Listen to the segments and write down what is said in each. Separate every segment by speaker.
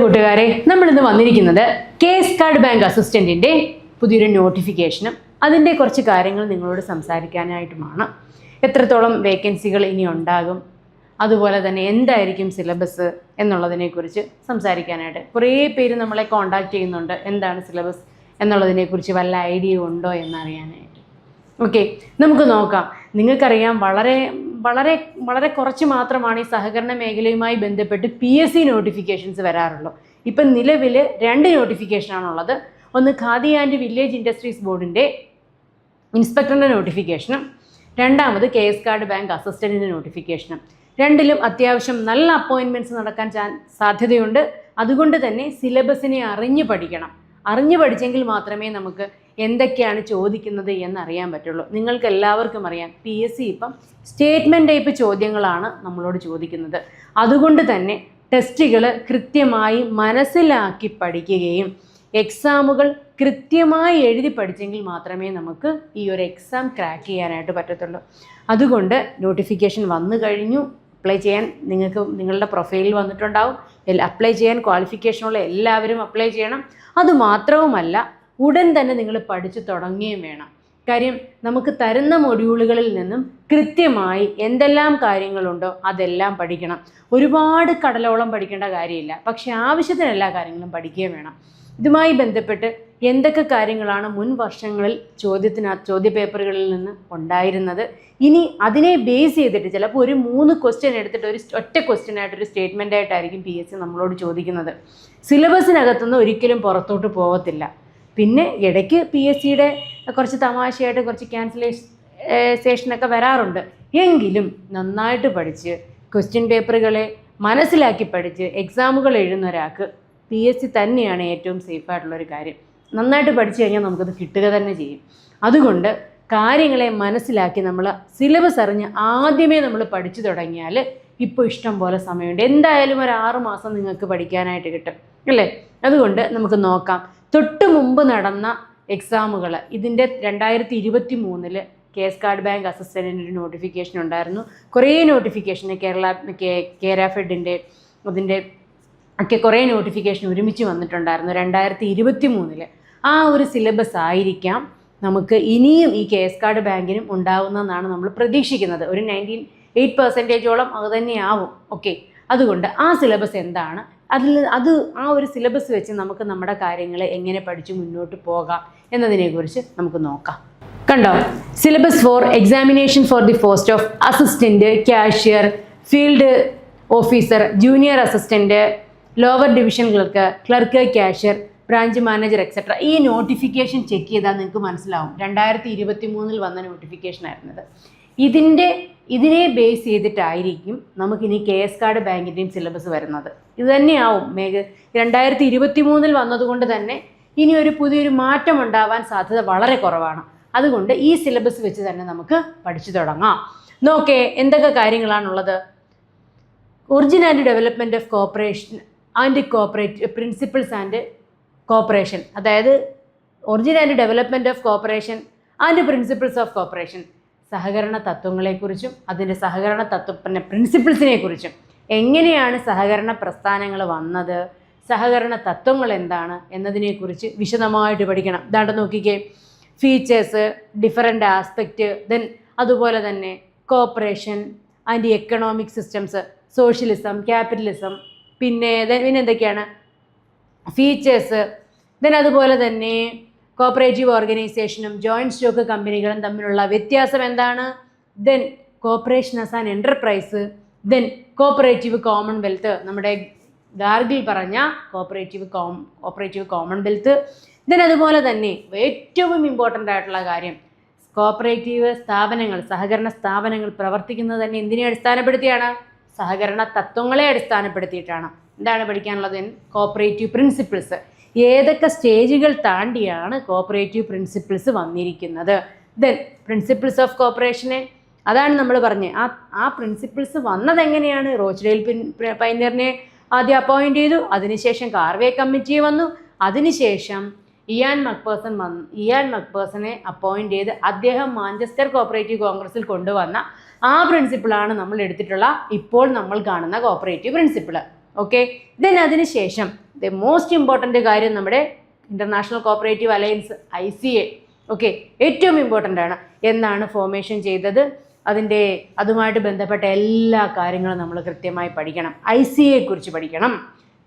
Speaker 1: കൂട്ടുകാരെ നമ്മൾ ഇന്ന് വന്നിരിക്കുന്നത് കേസ് കാർഡ് ബാങ്ക് അസിസ്റ്റന്റിന്റെ പുതിയൊരു നോട്ടിഫിക്കേഷനും അതിന്റെ കുറച്ച് കാര്യങ്ങൾ നിങ്ങളോട് സംസാരിക്കാനായിട്ടുമാണ്. എത്രത്തോളം വേക്കൻസികൾ ഇനി ഉണ്ടാകും അതുപോലെ തന്നെ എന്തായിരിക്കും സിലബസ് എന്നുള്ളതിനെക്കുറിച്ച് സംസാരിക്കാനായിട്ട്. കുറേ പേര് നമ്മളെ കോണ്ടാക്ട് ചെയ്യുന്നുണ്ട് എന്താണ് സിലബസ് എന്നുള്ളതിനെക്കുറിച്ച് വല്ല ഐഡിയ ഉണ്ടോ എന്നറിയാനായിട്ട്. ഓക്കെ നമുക്ക് നോക്കാം. നിങ്ങൾക്കറിയാം വളരെ വളരെ വളരെ കുറച്ച് മാത്രമാണ് ഈ സഹകരണ മേഖലയുമായി ബന്ധപ്പെട്ട് പി എസ് സി നോട്ടിഫിക്കേഷൻസ് വരാറുള്ളൂ. ഇപ്പം നിലവിൽ രണ്ട് നോട്ടിഫിക്കേഷനാണുള്ളത് ഒന്ന് ഖാദി ആൻഡ് വില്ലേജ് ഇൻഡസ്ട്രീസ് ബോർഡിന്റെ ഇൻസ്പെക്ടറിന്റെ നോട്ടിഫിക്കേഷനും രണ്ടാമത് കെ എസ് കാർഡ് ബാങ്ക് അസിസ്റ്റന്റിന്റെ നോട്ടിഫിക്കേഷനും രണ്ടിലും അത്യാവശ്യം നല്ല അപ്പോയിൻമെന്റ്സ് നടക്കാൻ സാധ്യതയുണ്ട്. അതുകൊണ്ട് തന്നെ സിലബസിനെ അറിഞ്ഞു പഠിക്കണം. അറിഞ്ഞു പഠിച്ചെങ്കിൽ മാത്രമേ നമുക്ക് എന്തൊക്കെയാണ് ചോദിക്കുന്നത് എന്നറിയാൻ പറ്റുള്ളൂ. നിങ്ങൾക്ക് എല്ലാവർക്കും അറിയാം പി എസ് സി ഇപ്പം സ്റ്റേറ്റ്മെന്റ് ടൈപ്പ് ചോദ്യങ്ങളാണ് നമ്മളോട് ചോദിക്കുന്നത്. അതുകൊണ്ട് തന്നെ ടെസ്റ്റുകൾ കൃത്യമായി മനസ്സിലാക്കി പഠിക്കുകയും എക്സാമുകൾ കൃത്യമായി എഴുതി പഠിച്ചെങ്കിൽ മാത്രമേ നമുക്ക് ഈ ഒരു എക്സാം ക്രാക്ക് ചെയ്യാനായിട്ട് പറ്റത്തുള്ളൂ. അതുകൊണ്ട് നോട്ടിഫിക്കേഷൻ വന്നു കഴിഞ്ഞു അപ്ലൈ ചെയ്യാൻ നിങ്ങൾക്ക് നിങ്ങളുടെ പ്രൊഫൈലിൽ വന്നിട്ടുണ്ടാവും. അപ്ലൈ ചെയ്യാൻ ക്വാളിഫിക്കേഷനുള്ള എല്ലാവരും അപ്ലൈ ചെയ്യണം. അതുമാത്രവുമല്ല ഉടൻ തന്നെ നിങ്ങൾ പഠിച്ചു തുടങ്ങുകയും വേണം. കാര്യം നമുക്ക് തരുന്ന മൊഡ്യൂളുകളിൽ നിന്നും കൃത്യമായി എന്തെല്ലാം കാര്യങ്ങളുണ്ടോ അതെല്ലാം പഠിക്കണം. ഒരുപാട് കടലോളം പഠിക്കേണ്ട കാര്യമില്ല. പക്ഷേ ആവശ്യത്തിന് എല്ലാ കാര്യങ്ങളും പഠിക്കുകയും വേണം. ഇതുമായി ബന്ധപ്പെട്ട് എന്തൊക്കെ കാര്യങ്ങളാണ് മുൻ വർഷങ്ങളിൽ ചോദ്യത്തിന് ചോദ്യപേപ്പറുകളിൽ നിന്ന് ഉണ്ടായിരുന്നത്? ഇനി അതിനെ ബേസ് ചെയ്തിട്ട് ചിലപ്പോൾ ഒരു മൂന്ന് ക്വസ്റ്റ്യൻ എടുത്തിട്ട് ഒരു ഒറ്റ ക്വസ്റ്റ്യൻ ആയിട്ട് ഒരു സ്റ്റേറ്റ്മെന്റ് ആയിട്ടായിരിക്കും പി എസ് സി നമ്മളോട് ചോദിക്കുന്നത്. സിലബസിനകത്തുനിന്ന് ഒരിക്കലും പുറത്തോട്ട് പോകത്തില്ല. പിന്നെ ഇടയ്ക്ക് പി എസ് സിയുടെ കുറച്ച് തമാശയായിട്ട് കുറച്ച് ക്യാൻസലേഷൻ സേഷനൊക്കെ വരാറുണ്ട്. എങ്കിലും നന്നായിട്ട് പഠിച്ച് ക്വസ്റ്റ്യൻ പേപ്പറുകളെ മനസ്സിലാക്കി പഠിച്ച് എക്സാമുകൾ എഴുതുന്ന ഒരാൾക്ക് പി എസ് സി തന്നെയാണ് ഏറ്റവും സേഫായിട്ടുള്ളൊരു കാര്യം. നന്നായിട്ട് പഠിച്ചു കഴിഞ്ഞാൽ നമുക്കത് കിട്ടുക തന്നെ ചെയ്യും. അതുകൊണ്ട് കാര്യങ്ങളെ മനസ്സിലാക്കി നമ്മൾ സിലബസ് അറിഞ്ഞ് ആദ്യമേ നമ്മൾ പഠിച്ചു തുടങ്ങിയാൽ ഇപ്പോൾ ഇഷ്ടം പോലെ സമയമുണ്ട്. എന്തായാലും ഒരു ആറ് മാസം നിങ്ങൾക്ക് പഠിക്കാനായിട്ട് കിട്ടും. അല്ലേ? അതുകൊണ്ട് നമുക്ക് നോക്കാം. തൊട്ട് മുമ്പ് നടന്ന എക്സാമുകൾ ഇതിന്റെ രണ്ടായിരത്തി ഇരുപത്തി മൂന്നിൽ കേസ് കാർഡ് ബാങ്ക് അസിസ്റ്റന്റിന്റെ ഒരു നോട്ടിഫിക്കേഷൻ ഉണ്ടായിരുന്നു. കുറേ നോട്ടിഫിക്കേഷൻ കേരള കേര ഫെഡിന്റെ അതിന്റെ ഒക്കെ കുറേ നോട്ടിഫിക്കേഷൻ ഒരുമിച്ച് വന്നിട്ടുണ്ടായിരുന്നു രണ്ടായിരത്തി ഇരുപത്തി മൂന്നിൽ ആ ഒരു സിലബസ് ആയിരിക്കാം നമുക്ക് ഇനിയും ഈ കേസ് കാർഡ് ബാങ്കിനും ഉണ്ടാവുന്നതെന്നാണ് നമ്മൾ പ്രതീക്ഷിക്കുന്നത്. ഒരു നയന്റീൻ എയ്റ്റ് പെർസെന്റേജോളം അത് തന്നെയാവും. ഓക്കെ അതുകൊണ്ട് ആ സിലബസ് എന്താണ്? അതിൽ അത് ആ ഒരു സിലബസ് വെച്ച് നമുക്ക് നമ്മുടെ കാര്യങ്ങൾ എങ്ങനെ പഠിച്ച് മുന്നോട്ട് പോകാം എന്നതിനെക്കുറിച്ച് നമുക്ക് നോക്കാം. കണ്ടോ? Syllabus for examination for the post of assistant cashier field officer junior assistant lower division clerk clerk cashier branch manager etcetera ഈ നോട്ടിഫിക്കേഷൻ ചെക്ക് ചെയ്താൽ നിങ്ങൾക്ക് മനസ്സിലാവും. രണ്ടായിരത്തി ഇരുപത്തി മൂന്നിൽ വന്ന നോട്ടിഫിക്കേഷൻ ആയിരുന്നത്. ഇതിന്റെ ഇതിനെ ബേസ് ചെയ്തിട്ടായിരിക്കും നമുക്കിനി കെ എസ് കാർഡ് ബാങ്കിന്റെയും സിലബസ് വരുന്നത്. ഇത് തന്നെയാവും മേഘ രണ്ടായിരത്തി ഇരുപത്തി മൂന്നിൽ വന്നതുകൊണ്ട് തന്നെ ഇനി ഒരു പുതിയൊരു മാറ്റം ഉണ്ടാവാൻ സാധ്യത വളരെ കുറവാണ്. അതുകൊണ്ട് ഈ സിലബസ് വെച്ച് തന്നെ നമുക്ക് പഠിച്ചു തുടങ്ങാം. നോക്കേ എന്തൊക്കെ കാര്യങ്ങളാണുള്ളത്? Origin and development of cooperation and cooperate principles and cooperation അതായത് origin and development of cooperation and principles of cooperation സഹകരണ തത്വങ്ങളെക്കുറിച്ചും അതിന്റെ സഹകരണ തത്വ പിന്നെ പ്രിൻസിപ്പിൾസിനെ കുറിച്ചും എങ്ങനെയാണ് സഹകരണ പ്രസ്ഥാനങ്ങൾ വന്നത്? സഹകരണ തത്വങ്ങൾ എന്താണ് എന്നതിനെക്കുറിച്ച് വിശദമായിട്ട് പഠിക്കണം. ഇതാണ്ട് നോക്കിക്കേ. ഫീച്ചേഴ്സ് ഡിഫറെന്റ് ആസ്പെക്റ്റ് ദെൻ അതുപോലെ തന്നെ cooperation and economic systems socialism capitalism പിന്നെ പിന്നെ എന്തൊക്കെയാണ്? ഫീച്ചേഴ്സ് ദെൻ അതുപോലെ തന്നെ കോപ്പറേറ്റീവ് ഓർഗനൈസേഷനും ജോയിന്റ് സ്റ്റോക്ക് കമ്പനികളും തമ്മിലുള്ള വ്യത്യാസം എന്താണ്? Then cooperation as an enterprise then cooperative commonwealth നമ്മുടെ ഗാർഗിൽ പറഞ്ഞ cooperative com cooperative commonwealth then അതുപോലെ തന്നെ ഏറ്റവും ഇമ്പോർട്ടന്റ് ആയിട്ടുള്ള കാര്യം കോപ്പറേറ്റീവ് സ്ഥാപനങ്ങൾ സഹകരണ സ്ഥാപനങ്ങൾ പ്രവർത്തിക്കുന്നത് തന്നെ എന്തിനെ അടിസ്ഥാനപ്പെടുത്തിയാണ്? സഹകരണ തത്വങ്ങളെ അടിസ്ഥാനപ്പെടുത്തിയിട്ടാണ്. എന്താണ് പഠിക്കാനുള്ളത്? കോപ്പറേറ്റീവ് പ്രിൻസിപ്പിൾസ് ഏതൊക്കെ സ്റ്റേജുകൾ താണ്ടിയാണ് കോപ്പറേറ്റീവ് പ്രിൻസിപ്പിൾസ് വന്നിരിക്കുന്നത്? ദെൻ പ്രിൻസിപ്പിൾസ് ഓഫ് കോപ്പറേഷനെ അതാണ് നമ്മൾ പറഞ്ഞത് ആ ആ പ്രിൻസിപ്പിൾസ് വന്നത് എങ്ങനെയാണ് റോച്ച്ഡെയിൽ പിൻ പൈനറിനെ ആദ്യം അപ്പോയിന്റ് ചെയ്തു. അതിനുശേഷം കാർവേ കമ്മിറ്റി വന്നു. അതിനുശേഷം ഇയാൻ മക്പേഴ്സൺ വന്ന് ഇയാൻ മക്പേഴ്സണെ അപ്പോയിന്റ് ചെയ്ത് അദ്ദേഹം മാഞ്ചസ്റ്റർ കോപ്പറേറ്റീവ് കോൺഗ്രസിൽ കൊണ്ടുവന്ന ആ പ്രിൻസിപ്പിളാണ് നമ്മൾ എടുത്തിട്ടുള്ള ഇപ്പോൾ നമ്മൾ കാണുന്ന കോപ്പറേറ്റീവ് പ്രിൻസിപ്പിൾ ഓക്കെ ദെൻ അതിനുശേഷം ദ മോസ്റ്റ് ഇമ്പോർട്ടന്റ് കാര്യം നമ്മുടെ international cooperative alliance I C A okay ഏറ്റവും ഇമ്പോർട്ടന്റ് ആണ്. എന്നാണ് ഫോർമേഷൻ ചെയ്തത്? അതിന്റെ അതുമായിട്ട് ബന്ധപ്പെട്ട എല്ലാ കാര്യങ്ങളും നമ്മൾ കൃത്യമായി പഠിക്കണം. ഐ സി എയെ കുറിച്ച് പഠിക്കണം.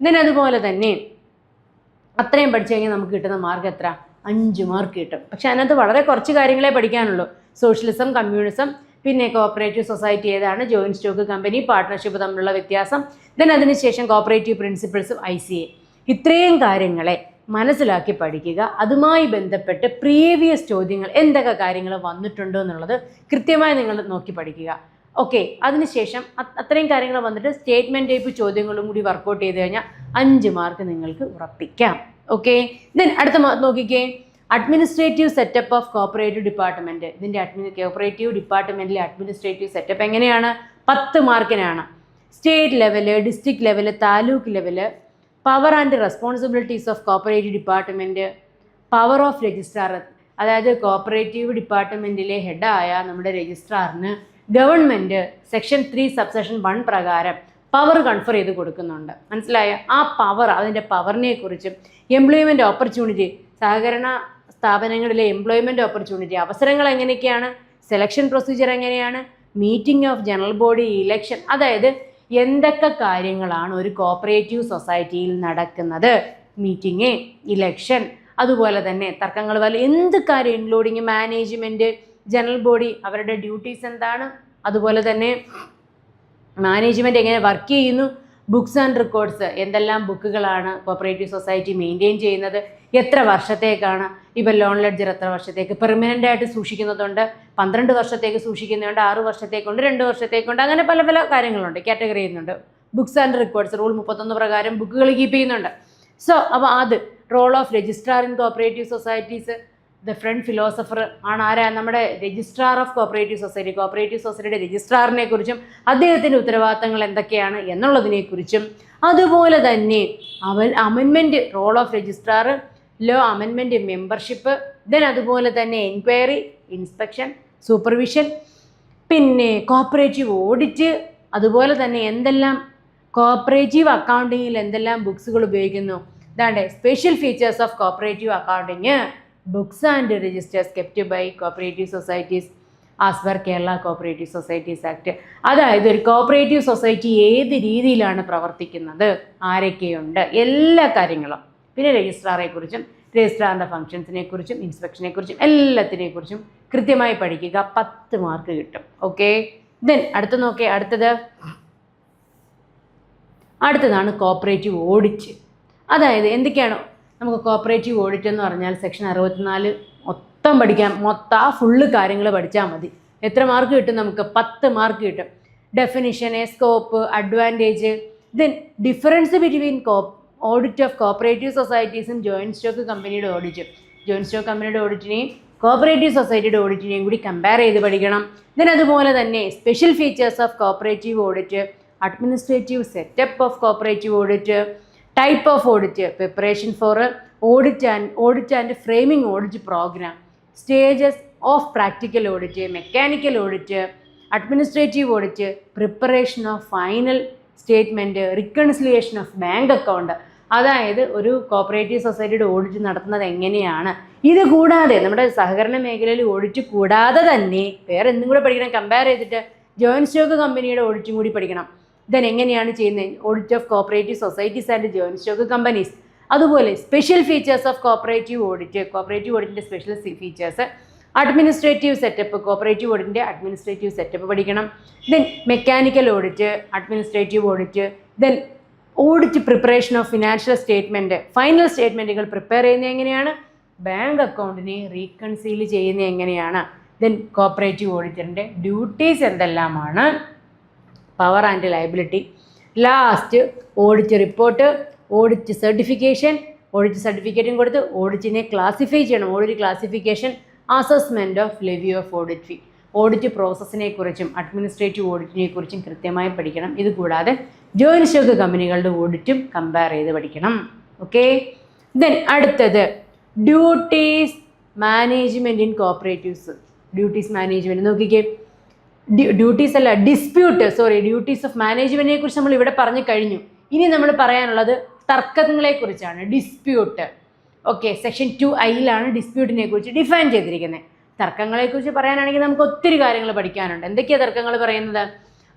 Speaker 1: ദെൻ അതുപോലെ തന്നെ അത്രയും പഠിച്ചു കഴിഞ്ഞാൽ നമുക്ക് കിട്ടുന്ന മാർക്ക് എത്ര? അഞ്ച് മാർക്ക് കിട്ടും. പക്ഷേ അതിനകത്ത് വളരെ കുറച്ച് കാര്യങ്ങളെ പഠിക്കാനുള്ളൂ. സോഷ്യലിസം കമ്മ്യൂണിസം പിന്നെ കോപ്പറേറ്റീവ് സൊസൈറ്റി ഏതാണ്? ജോയിന്റ് സ്റ്റോക്ക് കമ്പനി പാർട്ട്ണർഷിപ്പ് തമ്മിലുള്ള വ്യത്യാസം. ദെൻ അതിനുശേഷം കോപ്പറേറ്റീവ് പ്രിൻസിപ്പിൾസും ഐ സി എ ഇത്രയും കാര്യങ്ങളെ മനസ്സിലാക്കി പഠിക്കുക. അതുമായി ബന്ധപ്പെട്ട് പ്രീവിയസ് ചോദ്യങ്ങൾ എന്തൊക്കെ കാര്യങ്ങൾ വന്നിട്ടുണ്ടോ എന്നുള്ളത് കൃത്യമായി നിങ്ങൾ നോക്കി പഠിക്കുക. ഓക്കെ അതിനുശേഷം അത്രയും കാര്യങ്ങൾ വന്നിട്ട് സ്റ്റേറ്റ്മെന്റ് ടൈപ്പ് ചോദ്യങ്ങളും കൂടി വർക്കൗട്ട് ചെയ്ത് കഴിഞ്ഞാൽ അഞ്ച് മാർക്ക് നിങ്ങൾക്ക് ഉറപ്പിക്കാം. ഓക്കെ ദെൻ അടുത്ത നോക്കിക്കേ. Administrative setup of cooperative department ഇതിന്റെ അഡ്മിനി കോപ്പറേറ്റീവ് ഡിപ്പാർട്ട്മെന്റിലെ അഡ്മിനിസ്ട്രേറ്റീവ് സെറ്റപ്പ് എങ്ങനെയാണ്? പത്ത് മാർക്കിനാണ്. State level district level taluk level power and responsibilities of cooperative department power of registrar അതായത് കോപ്പറേറ്റീവ് ഡിപ്പാർട്ട്മെന്റിലെ ഹെഡായ നമ്മുടെ രജിസ്ട്രാറിന് government section three subsection one പ്രകാരം പവർ കൺഫർ ചെയ്ത് കൊടുക്കുന്നുണ്ട്. മനസ്സിലായ? ആ പവർ അതിന്റെ പവറിനെ കുറിച്ചും എംപ്ലോയ്മെന്റ് ഓപ്പർച്യൂണിറ്റി സഹകരണ സ്ഥാപനങ്ങളിലെ എംപ്ലോയ്മെന്റ് ഓപ്പർച്യൂണിറ്റി അവസരങ്ങൾ എങ്ങനെയൊക്കെയാണ്? സെലക്ഷൻ പ്രൊസീജിയർ എങ്ങനെയാണ്? Meeting of general body election അതായത് എന്തൊക്കെ കാര്യങ്ങളാണ് ഒരു കോപ്പറേറ്റീവ് സൊസൈറ്റിയിൽ നടക്കുന്നത്? മീറ്റിംഗ് ഇലക്ഷൻ അതുപോലെ തന്നെ തർക്കങ്ങൾ വല്ല എന്ത് കാര്യം ഇൻക്ലൂഡിങ് മാനേജ്മെന്റ് ജനറൽ ബോഡി അവരുടെ ഡ്യൂട്ടീസ് എന്താണ്? അതുപോലെ തന്നെ മാനേജ്മെന്റ് എങ്ങനെ വർക്ക് ചെയ്യുന്നു? ബുക്സ് ആൻഡ് റെക്കോർഡ്സ് എന്തെല്ലാം ബുക്കുകളാണ് കോപ്പറേറ്റീവ് സൊസൈറ്റി മെയിന്റെയിൻ ചെയ്യുന്നത്? എത്ര വർഷത്തേക്കാണ് ഇപ്പം ലോൺ ലെഡ്ജർ എത്ര വർഷത്തേക്ക് പെർമനന്റ് ആയിട്ട് സൂക്ഷിക്കുന്നതുണ്ട്? പന്ത്രണ്ട് വർഷത്തേക്ക് സൂക്ഷിക്കുന്നതുണ്ട് ആറ് വർഷത്തേക്കുണ്ട് രണ്ട് വർഷത്തേക്കുണ്ട് അങ്ങനെ പല പല കാര്യങ്ങളുണ്ട് കാറ്റഗറി ചെയ്യുന്നുണ്ട്. ബുക്സ് ആൻഡ് റെക്കോർഡ്സ് റൂൾ മുപ്പത്തൊന്ന് പ്രകാരം ബുക്കുകൾ കീപ്പ് ചെയ്യുന്നുണ്ട്. സോ അപ്പോൾ അത് role of registrar in cooperative societies the friend philosopher ആണ് ആരാ? നമ്മുടെ registrar of cooperative society cooperative സൊസൈറ്റിയുടെ രജിസ്ട്രാറിനെ കുറിച്ചും അദ്ദേഹത്തിന്റെ ഉത്തരവാദിത്തങ്ങൾ എന്തൊക്കെയാണ് എന്നുള്ളതിനെക്കുറിച്ചും അതുപോലെ തന്നെ അവൻ അമെൻമെന്റ് role of registrar law അമെൻമെന്റ് membership then അതുപോലെ തന്നെ എൻക്വയറി ഇൻസ്പെക്ഷൻ സൂപ്പർവിഷൻ പിന്നെ കോപ്പറേറ്റീവ് ഓഡിറ്റ് അതുപോലെ തന്നെ എന്തെല്ലാം കോപ്പറേറ്റീവ് അക്കൗണ്ടിങ്ങിൽ എന്തെല്ലാം ബുക്സുകൾ ഉപയോഗിക്കുന്നു. ഇതാണ്ട് special features of cooperative accounting books and registers kept by cooperative societies as per Kerala cooperative societies act അതായത് ഒരു കോപ്പറേറ്റീവ് സൊസൈറ്റി ഏത് രീതിയിലാണ് പ്രവർത്തിക്കുന്നത്? ആരൊക്കെയുണ്ട്? എല്ലാ കാര്യങ്ങളും. പിന്നെ രജിസ്ട്രാറെ കുറിച്ചും രജിസ്ട്രാറിന്റെ ഫംഗ്ഷൻസിനെക്കുറിച്ചും ഇൻസ്പെക്ഷനെക്കുറിച്ചും ഇൻസ്പെക്ഷനെ കുറിച്ചും എല്ലാത്തിനെ കുറിച്ചും കൃത്യമായി പഠിക്കുക. പത്ത് മാർക്ക് കിട്ടും. ഓക്കെ? ദെൻ അടുത്ത നോക്കേ അടുത്തത്. അടുത്തതാണ് കോപ്പറേറ്റീവ് ഓഡിറ്റ് അതായത് എന്തൊക്കെയാണ്? നമുക്ക് കോപ്പറേറ്റീവ് ഓഡിറ്റ് എന്ന് പറഞ്ഞാൽ സെക്ഷൻ അറുപത്തിനാല് മൊത്തം പഠിക്കാം. മൊത്തം ആ ഫുള്ള് കാര്യങ്ങൾ പഠിച്ചാൽ മതി. എത്ര മാർക്ക് കിട്ടും നമുക്ക്? പത്ത് മാർക്ക് കിട്ടും. Definition scope advantage then difference between co audit of cooperative സൊസൈറ്റീസും joint stock കമ്പനിയുടെ ഓഡിറ്റും ജോയിന്റ് സ്റ്റോക്ക് കമ്പനിയുടെ ഓഡിറ്റിനെയും കോപ്പറേറ്റീവ് സൊസൈറ്റിയുടെ ഓഡിറ്റിനെയും കൂടി കമ്പയർ ചെയ്ത് പഠിക്കണം. ദെൻ അതുപോലെ തന്നെ special features of cooperative audit administrative setup of cooperative audit type of audit preparation for audit and audit and framing audit programme stages of practical audit mechanical audit administrative audit preparation of final statement reconciliation of bank account അതായത് ഒരു cooperative സൊസൈറ്റിയുടെ audit നടത്തുന്നത് എങ്ങനെയാണ്? ഇത് കൂടാതെ നമ്മുടെ സഹകരണ മേഖലയിൽ ഓഡിറ്റ് കൂടാതെ തന്നെ വേറെ എന്തും കൂടെ പഠിക്കണം. കമ്പയർ ചെയ്തിട്ട് ജോയിന്റ് സ്റ്റോക്ക് കമ്പനിയുടെ ഓഡിറ്റും കൂടി പഠിക്കണം. ദെൻ എങ്ങനെയാണ് ചെയ്യുന്നത്? Audit of cooperative societies and joint stock companies അതുപോലെ special features of cooperative audit cooperative ഓഡിറ്റിന്റെ special features administrative setup cooperative ഓഡിറ്റിന്റെ administrative setup പഠിക്കണം. Then mechanical audit administrative audit then audit preparation of financial statement final സ്റ്റേറ്റ്മെന്റുകൾ prepare ചെയ്യുന്നത് എങ്ങനെയാണ്? Bank അക്കൗണ്ടിനെ reconcile ചെയ്യുന്നത് എങ്ങനെയാണ്? Then cooperative ഓഡിറ്ററിന്റെ duties എന്തെല്ലാമാണ്? Power and liability last audit report audit certification audit സർട്ടിഫിക്കറ്റും കൊടുത്ത് ഓഡിറ്റിനെ ക്ലാസിഫൈ ചെയ്യണം. Audit classification assessment of levy of audit fee audit പ്രോസസ്സിനെ കുറിച്ചും അഡ്മിനിസ്ട്രേറ്റീവ് ഓഡിറ്റിനെ കുറിച്ചും കൃത്യമായി പഠിക്കണം. ഇതുകൂടാതെ കൂടാതെ ജോയിന്റ് സ്റ്റോക്ക് കമ്പനികളുടെ ഓഡിറ്റും കമ്പയർ ചെയ്ത് പഠിക്കണം. ഓക്കെ ദെൻ അടുത്തത് duties management in cooperatives duties management നോക്കിക്കേ. ഡ്യൂട്ടീസ് അല്ല ഡിസ്പ്യൂട്ട് സോറി ഡ്യൂട്ടീസ് ഓഫ് മാനേജ്മെന്റിനെ കുറിച്ച് നമ്മൾ ഇവിടെ പറഞ്ഞു കഴിഞ്ഞു. ഇനി നമ്മൾ പറയാനുള്ളത് തർക്കങ്ങളെക്കുറിച്ചാണ് ഡിസ്പ്യൂട്ട് ഓക്കെ സെക്ഷൻ ടു ഐയിലാണ് ഡിസ്പ്യൂട്ടിനെ കുറിച്ച് ഡിഫൈൻ ചെയ്തിരിക്കുന്നത്. തർക്കങ്ങളെക്കുറിച്ച് പറയാനാണെങ്കിൽ നമുക്ക് ഒത്തിരി കാര്യങ്ങൾ പഠിക്കാനുണ്ട്. എന്തൊക്കെയാണ് തർക്കങ്ങൾ പറയുന്നത്?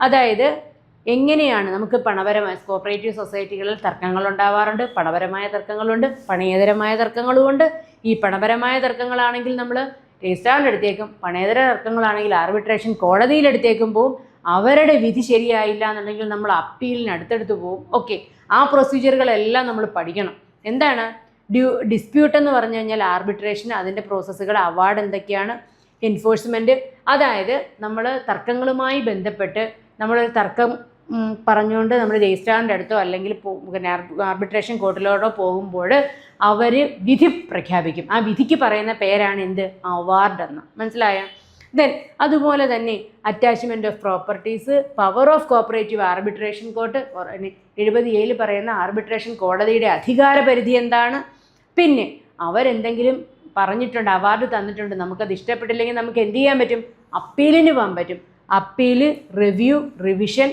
Speaker 1: അതായത് എങ്ങനെയാണ് നമുക്ക് പണപരമായ കോപ്പറേറ്റീവ് സൊസൈറ്റികളിൽ തർക്കങ്ങൾ ഉണ്ടാവാറുണ്ട് പണപരമായ തർക്കങ്ങളുണ്ട് പണേതരമായ തർക്കങ്ങളുമുണ്ട്. ഈ പണപരമായ തർക്കങ്ങളാണെങ്കിൽ നമ്മൾ രജിസ്ട്രാറിന്റെ പണേതര തർക്കങ്ങളാണെങ്കിൽ ആർബിട്രേഷൻ കോടതിയിലെടുത്തേക്കും പോവും. അവരുടെ വിധി ശരിയായില്ല എന്നുണ്ടെങ്കിൽ നമ്മൾ അപ്പീലിന് അടുത്തെടുത്ത് പോവും. ഓക്കെ ആ പ്രൊസീജിയറുകളെല്ലാം നമ്മൾ പഠിക്കണം. എന്താണ്? ഡ്യൂ ഡിസ്പ്യൂട്ട് എന്ന് പറഞ്ഞു കഴിഞ്ഞാൽ ആർബിട്രേഷൻ അതിന്റെ പ്രോസസ്സുകൾ അവാർഡ് എന്തൊക്കെയാണ് എൻഫോഴ്സ്മെന്റ് അതായത് നമ്മൾ തർക്കങ്ങളുമായി ബന്ധപ്പെട്ട് നമ്മളൊരു തർക്കം പറഞ്ഞുകൊണ്ട് നമ്മൾ രജിസ്ട്രാറിന്റെ അടുത്തോ അല്ലെങ്കിൽ പിന്നെ ആർബിട്രേഷൻ കോർട്ടിലോട്ടോ പോകുമ്പോൾ അവർ വിധി പ്രഖ്യാപിക്കും. ആ വിധിക്ക് പറയുന്ന പേരാണ് എന്ത്? അവാർഡ് എന്ന്. മനസ്സിലായോ? ദെൻ അതുപോലെ തന്നെ attachment of properties power of cooperative arbitration court എഴുപത് ഏഴിൽ പറയുന്ന ആർബിട്രേഷൻ കോടതിയുടെ അധികാര പരിധി എന്താണ്? പിന്നെ അവരെന്തെങ്കിലും പറഞ്ഞിട്ടുണ്ട് അവാർഡ് തന്നിട്ടുണ്ട് നമുക്കത് ഇഷ്ടപ്പെട്ടില്ലെങ്കിൽ നമുക്ക് എന്ത് ചെയ്യാൻ പറ്റും? അപ്പീലിന് പോകാൻ പറ്റും. Appeal review revision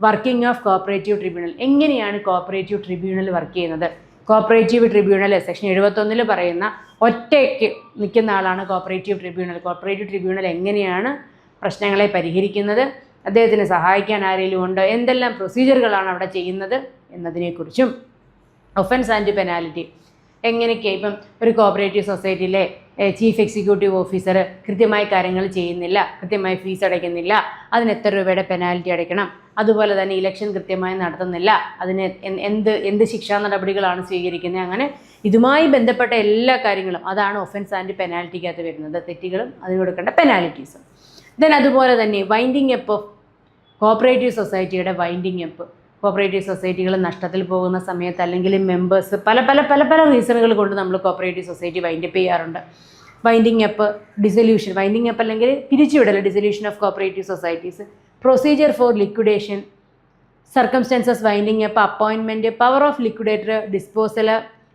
Speaker 1: working of cooperative tribunal എങ്ങനെയാണ് കോപ്പറേറ്റീവ് ട്രിബ്യൂണൽ വർക്ക് ചെയ്യുന്നത്? കോപ്പറേറ്റീവ് ട്രിബ്യൂണൽ സെക്ഷൻ എഴുപത്തൊന്നിൽ പറയുന്ന ഒറ്റയ്ക്ക് നിൽക്കുന്ന ആളാണ് കോപ്പറേറ്റീവ് ട്രിബ്യൂണൽ കോപ്പറേറ്റീവ് ട്രിബ്യൂണൽ എങ്ങനെയാണ് പ്രശ്നങ്ങളെ പരിഹരിക്കുന്നത്? അദ്ദേഹത്തിന് സഹായിക്കാൻ ആരെങ്കിലും ഉണ്ടോ? എന്തെല്ലാം പ്രൊസീജിയറുകളാണ് അവിടെ ചെയ്യുന്നത് എന്നതിനെക്കുറിച്ചും. ഒഫൻസ് ആൻഡ് പെനാലിറ്റി എങ്ങനെയൊക്കെ ഇപ്പം ഒരു കോപ്പറേറ്റീവ് സൊസൈറ്റിയിലെ ചീഫ് എക്സിക്യൂട്ടീവ് ഓഫീസർ കൃത്യമായി കാര്യങ്ങൾ ചെയ്യുന്നില്ല കൃത്യമായി ഫീസ് അടയ്ക്കുന്നില്ല അതിന് എത്ര രൂപയുടെ പെനാൽറ്റി അടയ്ക്കണം അതുപോലെ തന്നെ ഇലക്ഷൻ കൃത്യമായി നടത്തുന്നില്ല അതിന് എന്ത് എന്ത് ശിക്ഷാ നടപടികളാണ് സ്വീകരിക്കുന്നത് അങ്ങനെ ഇതുമായി ബന്ധപ്പെട്ട എല്ലാ കാര്യങ്ങളും അതാണ് ഒഫൻസ് ആൻഡ് പെനാൽറ്റിക്കകത്ത് വരുന്നത് തെറ്റുകളും അതിന് കൊടുക്കേണ്ട പെനാൽറ്റീസും ദെൻ അതുപോലെ തന്നെ വൈൻഡിങ് അപ്പ് ഓഫ് കോപ്പറേറ്റീവ് സൊസൈറ്റിയുടെ വൈൻഡിങ് അപ്പ് കോപ്പറേറ്റീവ് സൊസൈറ്റികൾ നഷ്ടത്തിൽ പോകുന്ന സമയത്ത് അല്ലെങ്കിൽ മെമ്പേഴ്സ് പല പല പല പല റീസണുകൾ കൊണ്ട് നമ്മൾ കോപ്പറേറ്റീവ് സൊസൈറ്റി വൈൻഡപ്പ് ചെയ്യാറുണ്ട്. Winding up dissolution winding up അല്ലെങ്കിൽ പിരിച്ചുവിടൽ dissolution of cooperative societies procedure for liquidation circumstances winding up അപ്പോയിൻമെന്റ് power of liquidator disposal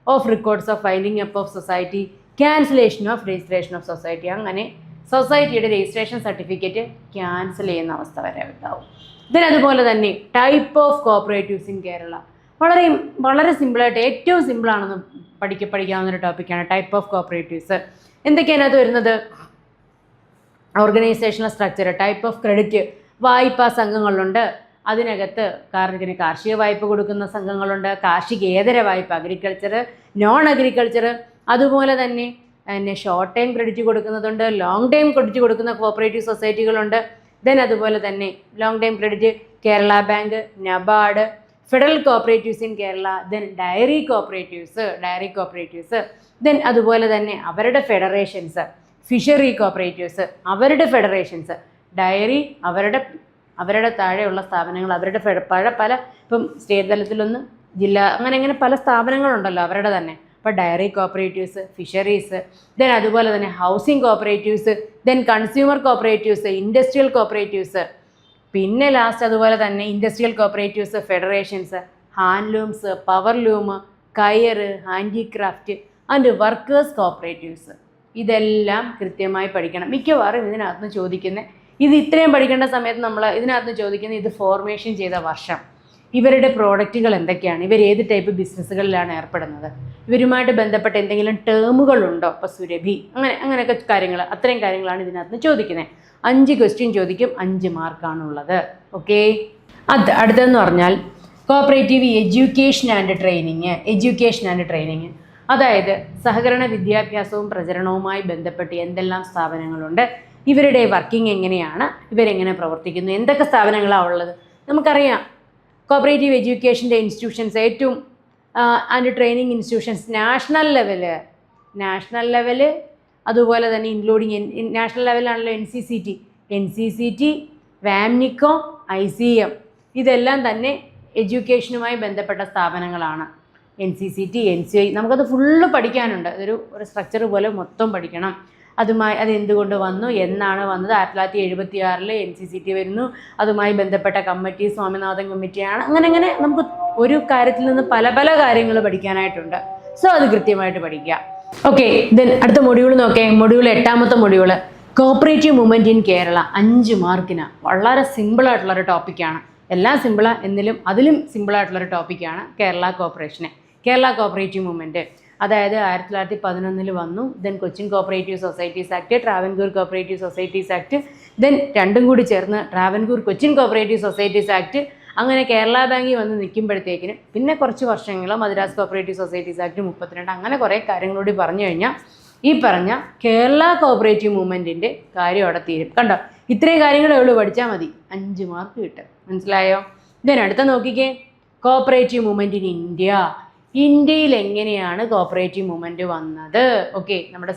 Speaker 1: of records of winding up of society cancellation of registration of society അങ്ങനെ സൊസൈറ്റിയുടെ registration certificate cancel ചെയ്യുന്ന അവസ്ഥ വരെ ഉണ്ടാവും. ഇതിന് അതുപോലെ തന്നെ type of cooperatives in Kerala വളരെ വളരെ സിമ്പിളായിട്ട് ഏറ്റവും സിമ്പിളാണെന്ന് പഠിക്ക പഠിക്കാവുന്ന ഒരു ടോപ്പിക്കാണ് ടൈപ്പ് ഓഫ് കോപ്പറേറ്റീവ്സ് എന്തൊക്കെയാണ് അത് വരുന്നത്? Organisational structure type of credit വായ്പാ സംഘങ്ങളുണ്ട്. അതിനകത്ത് കാർഷികന് കാർഷിക വായ്പ കൊടുക്കുന്ന സംഘങ്ങളുണ്ട്. കാർഷികേതര വായ്പ? അഗ്രികൾച്ചർ നോൺ അഗ്രികൾച്ചർ അതുപോലെ തന്നെ പിന്നെ ഷോർട്ട് ടൈം ക്രെഡിറ്റ് കൊടുക്കുന്നതുണ്ട്. ലോങ് ടൈം ക്രെഡിറ്റ് കൊടുക്കുന്ന കോപ്പറേറ്റീവ് സൊസൈറ്റികളുണ്ട് ദെൻ അതുപോലെ തന്നെ long time credit Kerala bank NABARD federal cooperatives in Kerala then dairy cooperatives dairy cooperatives then അതുപോലെ തന്നെ അവരുടെ ഫെഡറേഷൻസ് ഫിഷറി കോപ്പറേറ്റീവ്സ് അവരുടെ ഫെഡറേഷൻസ് ഡയറി അവരുടെ അവരുടെ താഴെയുള്ള സ്ഥാപനങ്ങൾ അവരുടെ പല പല ഇപ്പം സ്റ്റേറ്റ് തലത്തിലൊന്ന് ജില്ല അങ്ങനെ അങ്ങനെ പല സ്ഥാപനങ്ങളുണ്ടല്ലോ അവരുടെ തന്നെ. അപ്പോൾ ഡയറി കോപ്പറേറ്റീവ്സ് ഫിഷറീസ് ദെൻ അതുപോലെ തന്നെ housing cooperatives then consumer cooperatives industrial cooperatives പിന്നെ ലാസ്റ്റ് അതുപോലെ തന്നെ industrial cooperatives federations handlooms powerloom കയർ ഹാൻഡിക്രാഫ്റ്റ് ആൻഡ് വർക്കേഴ്സ് കോപ്പറേറ്റീവ്സ് ഇതെല്ലാം കൃത്യമായി പഠിക്കണം. മിക്കവാറും ഇതിനകത്ത് നിന്ന് ചോദിക്കുന്ന ഇത് ഇത്രയും പഠിക്കേണ്ട സമയത്ത് നമ്മൾ ഇതിനകത്ത് ചോദിക്കുന്നത് ഇത് ഫോർമേഷൻ ചെയ്ത വർഷം. ഇവരുടെ പ്രോഡക്റ്റുകൾ എന്തൊക്കെയാണ്? ഇവർ ഏത് ടൈപ്പ് ബിസിനസ്സുകളിലാണ് ഏർപ്പെടുന്നത്? ഇവരുമായിട്ട് ബന്ധപ്പെട്ട എന്തെങ്കിലും ടേമുകളുണ്ടോ? ഇപ്പോൾ സുരഭി അങ്ങനെ അങ്ങനെയൊക്കെ കാര്യങ്ങൾ അത്രയും കാര്യങ്ങളാണ് ഇതിനകത്ത് ചോദിക്കുന്നത്. അഞ്ച് ക്വസ്റ്റ്യൻ ചോദിക്കും അഞ്ച് മാർക്കാണുള്ളത്. ഓക്കെ അത് അടുത്തതെന്ന് പറഞ്ഞാൽ cooperative education and training education and training അതായത് സഹകരണ വിദ്യാഭ്യാസവും പ്രചരണവുമായി ബന്ധപ്പെട്ട് എന്തെല്ലാം സ്ഥാപനങ്ങളുണ്ട്? ഇവരുടെ വർക്കിംഗ് എങ്ങനെയാണ്? ഇവരെങ്ങനെ പ്രവർത്തിക്കുന്നു? എന്തൊക്കെ സ്ഥാപനങ്ങളാണ് ഉള്ളത്? നമുക്കറിയാം. കോപ്പറേറ്റീവ് എഡ്യൂക്കേഷന്റെ ഇൻസ്റ്റിറ്റ്യൂഷൻസ് ഏറ്റവും and training institutions national level national level അതുപോലെ തന്നെ including national ലെവലാണല്ലോ N C C T N C C T വാംനിക്കോ I C M ഇതെല്ലാം തന്നെ എഡ്യൂക്കേഷനുമായി ബന്ധപ്പെട്ട സ്ഥാപനങ്ങളാണ്. N C C T N C I നമുക്കത് ഫുള്ള് പഠിക്കാനുണ്ട്. അതൊരു ഒരു സ്ട്രക്ചർ പോലെ മൊത്തം പഠിക്കണം. അതുമായി അത് എന്തുകൊണ്ട് വന്നു? എന്നാണ് വന്നത്. ആയിരത്തി തൊള്ളായിരത്തി എഴുപത്തി ആറിൽ എൻ സി സി ടി വരുന്നു. അതുമായി ബന്ധപ്പെട്ട കമ്മിറ്റി സ്വാമിനാഥൻ കമ്മിറ്റിയാണ്. അങ്ങനെ അങ്ങനെ നമുക്ക് ഒരു കാര്യത്തിൽ നിന്ന് പല പല കാര്യങ്ങൾ പഠിക്കാനായിട്ടുണ്ട്. സോ അത് കൃത്യമായിട്ട് പഠിക്കുക. ഓക്കെ ദെൻ അടുത്ത മൊഡ്യൂൾ നോക്കേ. മൊഡ്യൂൾ എട്ടാമത്തെ module cooperative movement in Kerala അഞ്ച് മാർക്കിന്. വളരെ സിമ്പിളായിട്ടുള്ളൊരു ടോപ്പിക്കാണ് എല്ലാം സിമ്പിളാണ് എന്നിലും അതിലും സിമ്പിളായിട്ടുള്ളൊരു ടോപ്പിക്കാണ് കേരള കോപ്പറേഷനെ കേരള കോപ്പറേറ്റീവ് മൂവ്മെന്റ് അതായത് ആയിരത്തി തൊള്ളായിരത്തി പതിനൊന്നിൽ വന്നു then Cochin cooperative societies act Travancore cooperative societies act then രണ്ടും കൂടി ചേർന്ന് Travancore Cochin cooperative societies act അങ്ങനെ കേരള ബാങ്കിൽ വന്ന് നിൽക്കുമ്പോഴത്തേക്കിന് പിന്നെ കുറച്ച് വർഷങ്ങൾ മദ്രാസ് കോപ്പറേറ്റീവ് സൊസൈറ്റീസ് ആക്ട് മുപ്പത്തിരണ്ട് അങ്ങനെ കുറേ കാര്യങ്ങളോട് പറഞ്ഞു കഴിഞ്ഞാൽ ഈ പറഞ്ഞ കേരള കോപ്പറേറ്റീവ് മൂവ്മെന്റിന്റെ കാര്യം അവിടെ തീരും. കണ്ടോ? ഇത്രയും കാര്യങ്ങളേ ഉള്ളൂ പഠിച്ചാൽ മതി. അഞ്ച് മാർക്ക് കിട്ടും. മനസ്സിലായോ? ഇതിനടുത്ത നോക്കിക്കേ. കോപ്പറേറ്റീവ് മൂവ്മെന്റ് ഇൻ ഇന്ത്യ ഇന്ത്യയിൽ എങ്ങനെയാണ് കോപ്പറേറ്റീവ് മൂവ്മെന്റ് വന്നത്? ഓക്കെ നമ്മുടെ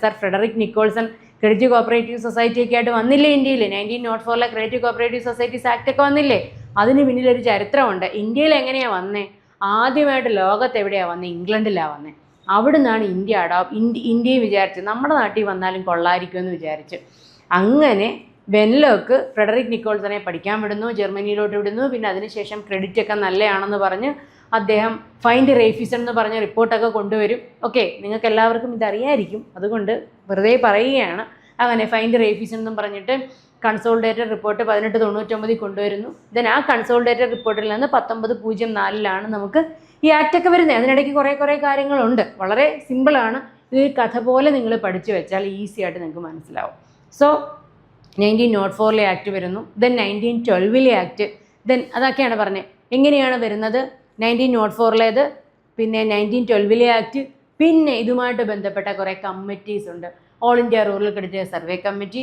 Speaker 1: sir Frederick Nicholson credit cooperative society ഒക്കെ ആയിട്ട് വന്നില്ലേ ഇന്ത്യയിൽ നയന്റീൻ നോട്ട് ഫോറിലെ ക്രെഡിറ്റ് കോപ്പറേറ്റീവ് സൊസൈറ്റീസ് ആക്ട് ഒക്കെ വന്നില്ലേ? അതിന് പിന്നിലൊരു ചരിത്രമുണ്ട്. ഇന്ത്യയിൽ എങ്ങനെയാണ് വന്നേ? ആദ്യമായിട്ട് ലോകത്ത് എവിടെയാണ് വന്നത് ഇംഗ്ലണ്ടിലാണ് വന്നത് അവിടെ നിന്നാണ് ഇന്ത്യ അഡോപ്റ്റ് ഇന്ത്യ ഇന്ത്യയെ വിചാരിച്ച് നമ്മുടെ നാട്ടിൽ വന്നാലും കൊള്ളായിരിക്കുമെന്ന് വിചാരിച്ച്. അങ്ങനെ വെൻലോക്ക് ഫ്രെഡറിക് നിക്കോൾസനെ പഠിക്കാൻ വിടുന്നു ജർമ്മനിയിലോട്ട് വിടുന്നു പിന്നെ അതിനുശേഷം ക്രെഡിറ്റ് ഒക്കെ നല്ലതാണെന്ന് പറഞ്ഞ് അദ്ദേഹം ഫൈൻഡ് റേഫിസൺ എന്ന് പറഞ്ഞ റിപ്പോർട്ടൊക്കെ കൊണ്ടുവരും. ഓക്കെ നിങ്ങൾക്ക് എല്ലാവർക്കും ഇതറിയായിരിക്കും. അതുകൊണ്ട് വെറുതെ പറയുകയാണ്. അങ്ങനെ ഫൈൻഡ് റേഫിസൺ എന്നും പറഞ്ഞിട്ട് കൺസോൾഡേറ്റഡ് റിപ്പോർട്ട് പതിനെട്ട് തൊണ്ണൂറ്റൊമ്പതിൽ കൊണ്ടുവരുന്നു. ദെൻ ആ കൺസോൾഡേറ്റഡ് റിപ്പോർട്ടിൽ നിന്ന് പത്തൊമ്പത് പൂജ്യം നാലിലാണ് നമുക്ക് ഈ ആക്റ്റൊക്കെ വരുന്നത്. അതിനിടയ്ക്ക് കുറേ കുറേ കാര്യങ്ങളുണ്ട്. വളരെ സിമ്പിളാണ് ഇത് കഥ പോലെ നിങ്ങൾ പഠിച്ചു വെച്ചാൽ ഈസി ആയിട്ട് നിങ്ങൾക്ക് മനസ്സിലാവും. സോ നയന്റീൻ നോട്ട് ഫോറിലെ ആക്ട് വരുന്നു. ദെൻ നയന്റീൻ ട്വൽവിലെ ആക്ട് ദെൻ അതൊക്കെയാണ് പറഞ്ഞത്. എങ്ങനെയാണ് വരുന്നത്? നയന്റീൻ നോട്ട് ഫോറിലേത് പിന്നെ നയന്റീൻ ട്വൽവിലെ ആക്ട് പിന്നെ ഇതുമായിട്ട് ബന്ധപ്പെട്ട കുറേ കമ്മിറ്റീസ് ഉണ്ട്. All India rural credit survey committee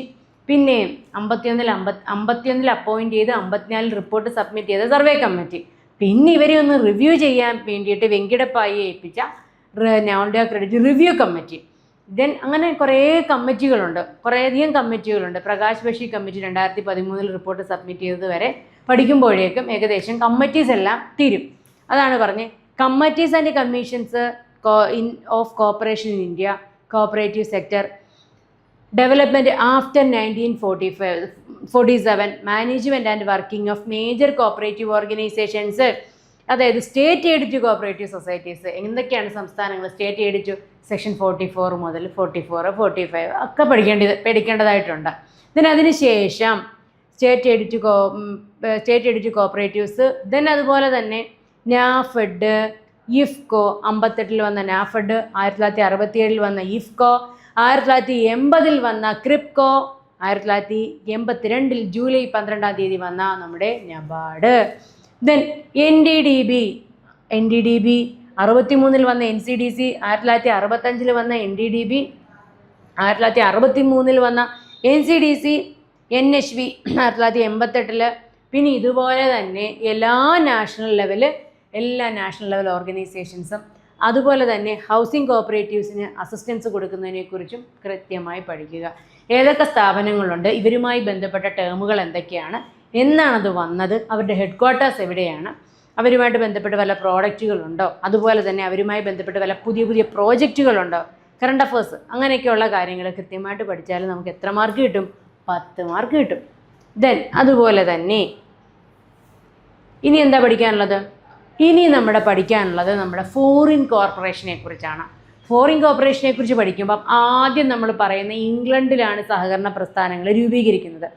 Speaker 1: പിന്നെ അമ്പത്തിയൊന്നിൽ അമ്പത്തി അമ്പത്തിയൊന്നിൽ അപ്പോയിന്റ് ചെയ്ത് അമ്പത്തിനാലിൽ റിപ്പോർട്ട് സബ്മിറ്റ് ചെയ്ത സർവേ കമ്മിറ്റി പിന്നെ ഇവരെ ഒന്ന് റിവ്യൂ ചെയ്യാൻ വേണ്ടിയിട്ട് വെങ്കിടപ്പായി ഏൽപ്പിച്ച all India credit review committee then അങ്ങനെ കുറേ കമ്മിറ്റികളുണ്ട് കുറേയധികം കമ്മിറ്റികളുണ്ട് പ്രകാശ് ബഷി കമ്മിറ്റി രണ്ടായിരത്തി പതിമൂന്നിൽ റിപ്പോർട്ട് സബ്മിറ്റ് ചെയ്തത് വരെ പഠിക്കുമ്പോഴേക്കും ഏകദേശം കമ്മിറ്റീസ് എല്ലാം തീരും. അതാണ് പറഞ്ഞത് committees and commissions in of cooperation in India cooperative sector development after nineteen forty five forty seven management and working of major cooperative organisations അതായത് state aid to cooperative societies എന്തൊക്കെയാണ് സംസ്ഥാനങ്ങൾ state aid to section forty four മുതൽ forty four forty five ഒക്കെ പഠിക്കേണ്ടത് പഠിക്കേണ്ടതായിട്ടുണ്ട് then അതിനുശേഷം state aid to co state aid to cooperatives then അതുപോലെ തന്നെ നാഫെഡ് ഇഫ്കോ അമ്പത്തെട്ടിൽ വന്ന നാഫഡ് ആയിരത്തി തൊള്ളായിരത്തി അറുപത്തിയേഴിൽ വന്ന ഇഫ്കോ ആയിരത്തി തൊള്ളായിരത്തി എൺപതിൽ വന്ന ക്രിപ്കോ ആയിരത്തി തൊള്ളായിരത്തി എൺപത്തിരണ്ടിൽ ജൂലൈ പന്ത്രണ്ടാം തീയതി വന്ന നമ്മുടെ NABARD then N D D B N D D B അറുപത്തി മൂന്നിൽ വന്ന എൻ സി ഡി സി ആയിരത്തി തൊള്ളായിരത്തി അറുപത്തഞ്ചിൽ വന്ന എൻ ഡി ഡി ബി ആയിരത്തി തൊള്ളായിരത്തി അറുപത്തി മൂന്നിൽ വന്ന N C D C N H V ആയിരത്തി തൊള്ളായിരത്തി എൺപത്തെട്ടിൽ പിന്നെ ഇതുപോലെ തന്നെ എല്ലാ നാഷണൽ ലെവൽ എല്ലാ നാഷണൽ ലെവൽ ഓർഗനൈസേഷൻസും അതുപോലെ തന്നെ ഹൗസിംഗ് കോപ്പറേറ്റീവ്സിന് അസിസ്റ്റൻസ് കൊടുക്കുന്നതിനെക്കുറിച്ചും കൃത്യമായി പഠിക്കുക. ഏതൊക്കെ സ്ഥാപനങ്ങളുണ്ട് ഇവരുമായി ബന്ധപ്പെട്ട ടേമുകൾ എന്തൊക്കെയാണ് എന്നാണത് വന്നത് അവരുടെ ഹെഡ് ക്വാർട്ടേഴ്സ് എവിടെയാണ് അവരുമായിട്ട് ബന്ധപ്പെട്ട് വല്ല പ്രോഡക്റ്റുകളുണ്ടോ അതുപോലെ തന്നെ അവരുമായി ബന്ധപ്പെട്ട് വല്ല പുതിയ പുതിയ പ്രോജക്റ്റുകളുണ്ടോ കറണ്ട് അഫേഴ്സ് അങ്ങനെയൊക്കെയുള്ള കാര്യങ്ങൾ കൃത്യമായിട്ട് പഠിച്ചാൽ നമുക്ക് എത്ര മാർക്ക് കിട്ടും പത്ത് മാർക്ക് കിട്ടും. ദെൻ അതുപോലെ തന്നെ ഇനി എന്താ പഠിക്കാനുള്ളത്? ഇനി നമ്മുടെ പഠിക്കാനുള്ളത് നമ്മുടെ ഫോറിൻ കോർപ്പറേഷനെ കുറിച്ചാണ്. ഫോറിൻ കോർപ്പറേഷനെ കുറിച്ച് പഠിക്കുമ്പം ആദ്യം നമ്മൾ പറയുന്ന ഇംഗ്ലണ്ടിലാണ് സഹകരണ പ്രസ്ഥാനങ്ങൾ രൂപീകരിക്കുന്നത്.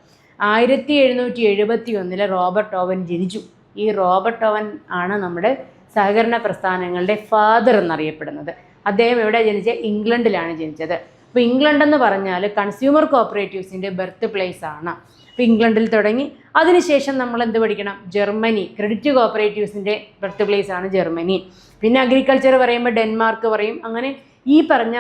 Speaker 1: ആയിരത്തി എഴുന്നൂറ്റി എഴുപത്തി ഒന്നിലെ റോബർട്ട് ഓവൻ ജനിച്ചു. ഈ റോബർട്ട് ഓവൻ ആണ് നമ്മുടെ സഹകരണ പ്രസ്ഥാനങ്ങളുടെ ഫാദർ എന്നറിയപ്പെടുന്നത്. അദ്ദേഹം എവിടെ ജനിച്ച? ഇംഗ്ലണ്ടിലാണ് ജനിച്ചത്. അപ്പോൾ ഇംഗ്ലണ്ട് എന്ന് പറഞ്ഞാൽ കൺസ്യൂമർ കോപ്പറേറ്റീവ്സിന്റെ ബർത്ത് പ്ലേസ് ആണ്. അപ്പോൾ ഇംഗ്ലണ്ടിൽ തുടങ്ങി. അതിനുശേഷം നമ്മൾ എന്ത് പഠിക്കണം? ജർമ്മനി. ക്രെഡിറ്റ് കോപ്പറേറ്റീവ്സിന്റെ ബർത്ത് പ്ലേസ് ആണ് ജർമ്മനി. പിന്നെ അഗ്രികൾച്ചർ പറയുമ്പോൾ ഡെൻമാർക്ക് പറയും. അങ്ങനെ ഈ പറഞ്ഞ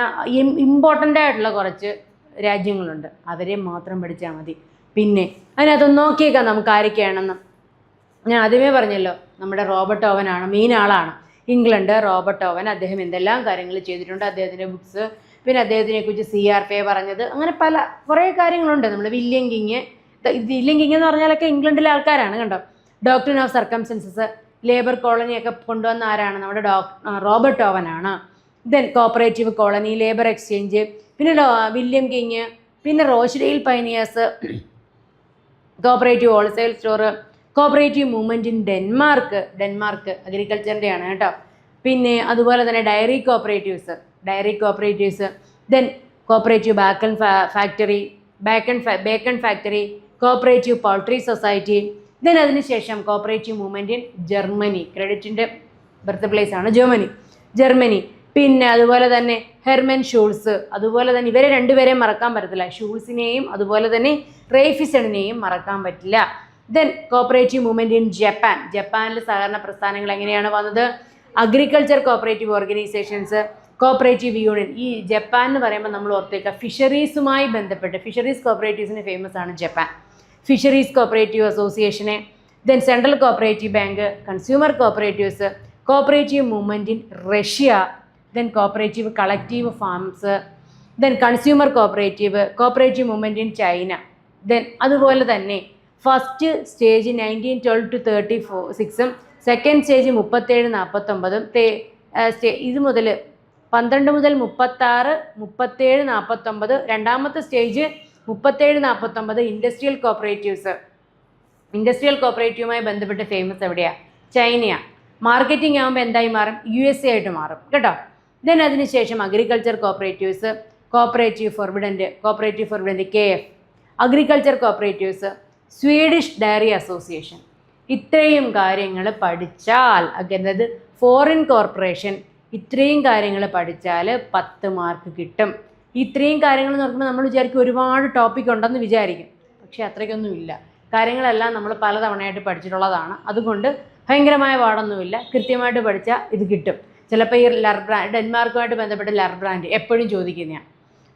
Speaker 1: ഇമ്പോർട്ടന്റ് ആയിട്ടുള്ള കുറച്ച് രാജ്യങ്ങളുണ്ട്. അവരെ മാത്രം പഠിച്ചാൽ മതി. പിന്നെ അതിനകത്ത് നോക്കിയേക്കാം നമുക്ക് ആരൊക്കെയാണെന്ന്. ഞാൻ ആദ്യമേ പറഞ്ഞല്ലോ നമ്മുടെ റോബർട്ട് ഓവനാണ് മെയിൻ ആളാണ്. England Robert Owen. അദ്ദേഹം എന്തെല്ലാം കാര്യങ്ങൾ ചെയ്തിട്ടുണ്ട്. അദ്ദേഹത്തിന്റെ ബുക്സ് പിന്നെ അദ്ദേഹത്തിനെ കുറിച്ച് സി ആർ പി പറഞ്ഞത്. അങ്ങനെ പല കുറേ കാര്യങ്ങളുണ്ട്. നമ്മൾ വില്യം കിങ് വില്യം കിങ് എന്ന് പറഞ്ഞാലൊക്കെ ഇംഗ്ലണ്ടിലെ ആൾക്കാരാണ് കണ്ടോ? ഡോക്ടറിൻ ഓഫ് സർക്കംസൻസസ് ലേബർ കോളനിയൊക്കെ കൊണ്ടുവന്ന ആരാണ്? നമ്മുടെ doc Robert ഓവനാണ്. Then cooperative colony labour exchange പിന്നെ വില്യം കിങ് പിന്നെ Rochdale pioneers cooperative wholesale store cooperative movement in Denmark Denmark അഗ്രികൾച്ചറിന്റെ ആണ് കേട്ടോ. പിന്നെ അതുപോലെ തന്നെ dairy cooperatives dairy cooperatives then cooperative bacon factory bacon bacon factory cooperative poultry society then അതിനുശേഷം cooperative movement in Germany ക്രെഡിറ്റിന്റെ birth place ആണ് Germany Germany പിന്നെ അതുപോലെ തന്നെ ഹെർമൻ ഷൂൾസ് അതുപോലെ തന്നെ ഇവരെ രണ്ടുപേരെയും മറക്കാൻ പറ്റത്തില്ല. ഷൂൾസിനെയും അതുപോലെ തന്നെ റേഫിസണിനെയും മറക്കാൻ പറ്റില്ല. Then cooperative movement in Japan ജപ്പാനിൽ സഹകരണ പ്രസ്ഥാനങ്ങൾ എങ്ങനെയാണ് വന്നത്? Agriculture cooperative organisations cooperative union ഈ ജപ്പാൻ എന്ന് പറയുമ്പോൾ നമ്മൾ ഓർത്തേക്കുക ഫിഷറീസുമായി ബന്ധപ്പെട്ട്. ഫിഷറീസ് കോപ്പറേറ്റീവ്സിന് ഫേമസ് ആണ് Japan. Fisheries cooperative അസോസിയേഷനെ then central cooperative bank consumer cooperatives cooperative movement in Russia then cooperative collective farms then consumer cooperative cooperative movement in China then അതുപോലെ തന്നെ first stage nineteen twelve to thirty four സിക്സും second stage മുപ്പത്തേഴ് നാൽപ്പത്തൊമ്പതും ഇത് മുതൽ പന്ത്രണ്ട് മുതൽ മുപ്പത്താറ് മുപ്പത്തേഴ് നാൽപ്പത്തൊമ്പത് രണ്ടാമത്തെ സ്റ്റേജ് മുപ്പത്തേഴ് നാൽപ്പത്തൊമ്പത് ഇൻഡസ്ട്രിയൽ കോപ്പറേറ്റീവ്സ്. ഇൻഡസ്ട്രിയൽ കോപ്പറേറ്റീവുമായി ബന്ധപ്പെട്ട് ഫേമസ് എവിടെയാണ് ചൈനയാണ് മാർക്കറ്റിംഗ് ആകുമ്പോൾ എന്തായി മാറും? യു എസ് എ ആയിട്ട് മാറും. കേട്ടോ? ദെൻ അതിനുശേഷം agriculture cooperatives cooperative provident cooperative provident K F. Agriculture cooperatives Swedish dairy association ഇത്രയും കാര്യങ്ങൾ പഠിച്ചാൽ അതായത് ഫോറിൻ കോർപ്പറേഷൻ ഇത്രയും കാര്യങ്ങൾ പഠിച്ചാൽ പത്ത് മാർക്ക് കിട്ടും. ഇത്രയും കാര്യങ്ങൾ എന്ന് പറയുമ്പോൾ നമ്മൾ വിചാരിക്കും ഒരുപാട് ടോപ്പിക് ഉണ്ടെന്ന് വിചാരിക്കും. പക്ഷേ അത്രയ്ക്കൊന്നും ഇല്ല കാര്യങ്ങളെല്ലാം നമ്മൾ പലതവണയായിട്ട് പഠിച്ചിട്ടുള്ളതാണ്. അതുകൊണ്ട് ഭയങ്കരമായ പാടൊന്നുമില്ല. കൃത്യമായിട്ട് പഠിച്ചാൽ ഇത് കിട്ടും. ചിലപ്പോൾ ഈ ലർ ബ്രാൻഡ് ഡെൻമാർക്കുമായിട്ട് ബന്ധപ്പെട്ട് ലർ ബ്രാൻഡ് എപ്പോഴും ചോദിക്കുന്നതാണ്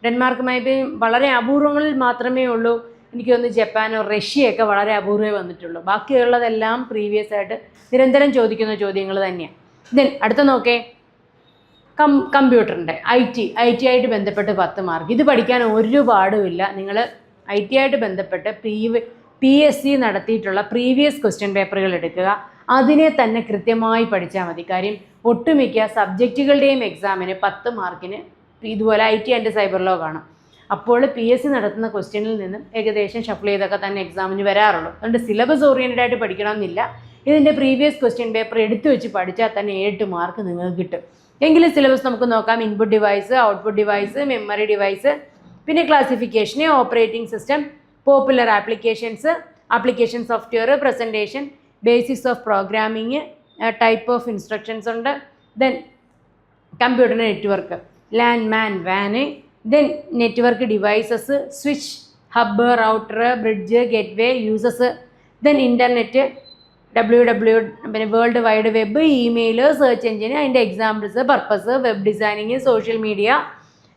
Speaker 1: ഡെൻമാർക്കുമായി വളരെ അപൂർവങ്ങളിൽ മാത്രമേ ഉള്ളൂ. എനിക്ക് തോന്നുന്നു ജപ്പാനോ റഷ്യയൊക്കെ വളരെ അപൂർവമേ വന്നിട്ടുള്ളൂ. ബാക്കിയുള്ളതെല്ലാം പ്രീവിയസ് ആയിട്ട് നിരന്തരം ചോദിക്കുന്ന ചോദ്യങ്ങൾ തന്നെയാണ് ദെൻ അടുത്ത നോക്കേ. കം കമ്പ്യൂട്ടറിന്റെ ഐ ടി ഐ ടി ആയിട്ട് ബന്ധപ്പെട്ട് പത്ത് മാർക്ക്. ഇത് പഠിക്കാൻ ഒരു പാടുമില്ല നിങ്ങൾ ഐ ടി ആയിട്ട് ബന്ധപ്പെട്ട് പി പി എസ് സി നടത്തിയിട്ടുള്ള പ്രീവിയസ് ക്വസ്റ്റ്യൻ പേപ്പറുകൾ എടുക്കുക. അതിനെ തന്നെ കൃത്യമായി പഠിച്ചാൽ മതി. കാര്യം ഒട്ടുമിക്ക സബ്ജക്റ്റുകളുടെയും എക്സാമിന് പത്ത് മാർക്കിന് ഇതുപോലെ I T and cyber law കാണും. അപ്പോൾ പി എസ് സി നടത്തുന്ന ക്വസ്റ്റ്യനിൽ നിന്നും ഏകദേശം ഷഫിൾ ചെയ്തൊക്കെ തന്നെ എക്സാമിന് വരാറുള്ളൂ. അതുകൊണ്ട് സിലബസ് ഓറിയന്റഡ് ആയിട്ട് പഠിക്കണമെന്നില്ല. ഇതിന്റെ പ്രീവിയസ് ക്വസ്റ്റ്യൻ പേപ്പർ എടുത്തു വെച്ച് പഠിച്ചാൽ തന്നെ എട്ട് മാർക്ക് നിങ്ങൾക്ക് കിട്ടും. എങ്കിലും സിലബസ് നമുക്ക് നോക്കാം. Input device output device memory device പിന്നെ ക്ലാസിഫിക്കേഷന് operating system popular applications application software presentation basics of programming type of instructions ഉണ്ട്. Then computer network LAN MAN van then network devices switch hub router bridge gateway uses then internet W W പിന്നെ world wide web email search engine അതിന്റെ examples purpose web designing social media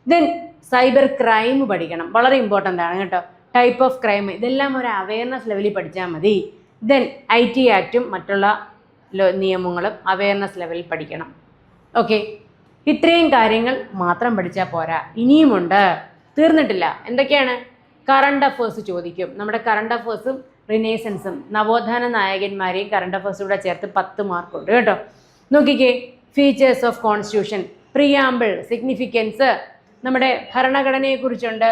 Speaker 1: then cyber crime പഠിക്കണം. വളരെ important ആണ് കേട്ടോ. Type of crime ഇതെല്ലാം ഒരു awareness ലെവലിൽ പഠിച്ചാൽ മതി. ദെൻ ഐ ടി ആക്റ്റും മറ്റുള്ള നിയമങ്ങളും അവയർനെസ് ലെവലിൽ പഠിക്കണം. ഓക്കെ ഇത്രയും കാര്യങ്ങൾ മാത്രം പഠിച്ചാൽ പോരാ. ഇനിയുമുണ്ട്. തീർന്നിട്ടില്ല. എന്തൊക്കെയാണ്? കറണ്ട് അഫേഴ്സ് ചോദിക്കും. നമ്മുടെ കറണ്ട് അഫേഴ്സും റിനേസൻസും നവോത്ഥാന നായകന്മാരെയും കറണ്ട് അഫേഴ്സും കൂടെ ചേർത്ത് പത്ത് മാർക്കുണ്ട് കേട്ടോ. നോക്കിക്കേ features of constitution preamble significance നമ്മുടെ ഭരണഘടനയെക്കുറിച്ചുണ്ട്.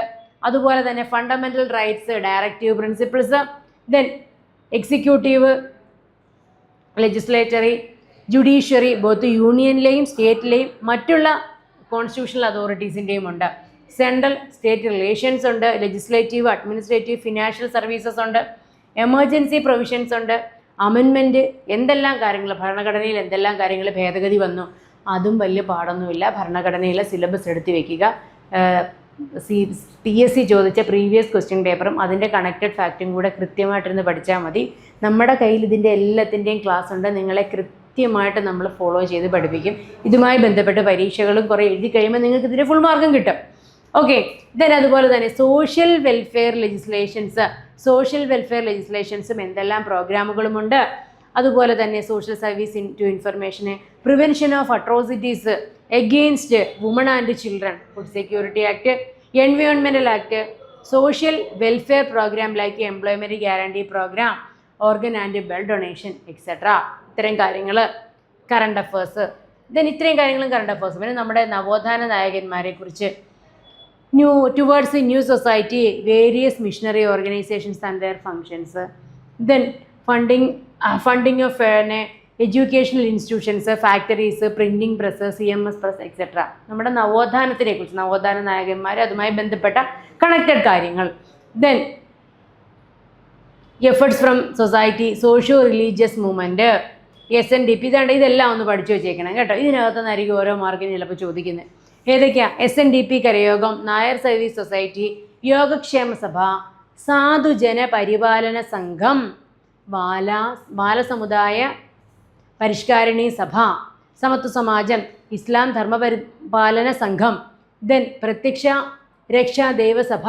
Speaker 1: അതുപോലെ തന്നെ fundamental rights directive principles then executive legislature judiciary both യൂണിയനിലെയും സ്റ്റേറ്റിലെയും മറ്റുള്ള കോൺസ്റ്റിറ്റ്യൂഷണൽ അതോറിറ്റീസിന്റെയും ഉണ്ട്. സെൻട്രൽ സ്റ്റേറ്റ് റിലേഷൻസ് ഉണ്ട് ലെജിസ്ലേറ്റീവ് അഡ്മിനിസ്ട്രേറ്റീവ് ഫിനാൻഷ്യൽ സർവീസസ് ഉണ്ട്. എമർജൻസി പ്രൊവിഷൻസ് ഉണ്ട്. അമെൻമെന്റ് എന്തെല്ലാം കാര്യങ്ങൾ ഭരണഘടനയിൽ എന്തെല്ലാം കാര്യങ്ങൾ ഭേദഗതി വന്നു അതും വലിയ പാടൊന്നുമില്ല. ഭരണഘടനയിലെ സിലബസ് എടുത്തു വയ്ക്കുക സി പി എസ് സി ചോദിച്ച പ്രീവിയസ് ക്വസ്റ്റ്യൻ പേപ്പറും അതിന്റെ കണക്റ്റഡ് ഫാക്റ്റും കൂടെ കൃത്യമായിട്ടിരുന്ന് പഠിച്ചാൽ മതി. നമ്മുടെ കയ്യിൽ ഇതിന്റെ എല്ലാത്തിന്റെയും ക്ലാസ് ഉണ്ട്. നിങ്ങളെ കൃത്യമായിട്ട് നമ്മൾ ഫോളോ ചെയ്ത് പഠിപ്പിക്കും. ഇതുമായി ബന്ധപ്പെട്ട് പരീക്ഷകളും കുറേ എഴുതി കഴിയുമ്പോൾ നിങ്ങൾക്ക് ഇതിന്റെ ഫുൾ മാർക്കും കിട്ടും. ഓക്കെ ദെൻ അതുപോലെ തന്നെ social welfare legislations social welfare ലെജിസ്ലേഷൻസും എന്തെല്ലാം പ്രോഗ്രാമുകളുമുണ്ട് അതുപോലെ തന്നെ social service in to ഇൻഫർമേഷന് prevention of atrocities against woman and children food security act എൻവയോൺമെന്റൽ act social welfare programme like employment guarantee programme organ and bell donation etcetera ഇത്തരം കാര്യങ്ങൾ current affairs then ഇത്രയും കാര്യങ്ങളും current affairs പിന്നെ നമ്മുടെ നവോത്ഥാന നായകന്മാരെ കുറിച്ച് new towards new society various missionary organisations and their functions then funding funding of educational institutions factories printing press C M S press etcetera നമ്മുടെ നവോത്ഥാനത്തിനെ കുറിച്ച് നവോത്ഥാന നായകന്മാർ അതുമായി ബന്ധപ്പെട്ട കണക്റ്റഡ് കാര്യങ്ങൾ. Then efforts from society socio religious movement S N D P ഇതാണ്ട് ഇതെല്ലാം ഒന്ന് പഠിച്ചു വെച്ചേക്കണം കേട്ടോ. ഇതിനകത്തുനിന്നായിരിക്കും ഓരോ മാർക്കിന് ചിലപ്പോൾ ചോദിക്കുന്നത് ഏതൊക്കെയാ? S N D P Karayogam Nair service society Yogakshema Sabha Sadhujana Paripalana സംഘം ബാല ബാലസമുദായ പരിഷ്കാരിണി സഭ സമത്വ സമാജം ഇസ്ലാം ധർമ്മപരിപാലന സംഘം ദെൻ പ്രത്യക്ഷ രക്ഷാ ദേവസഭ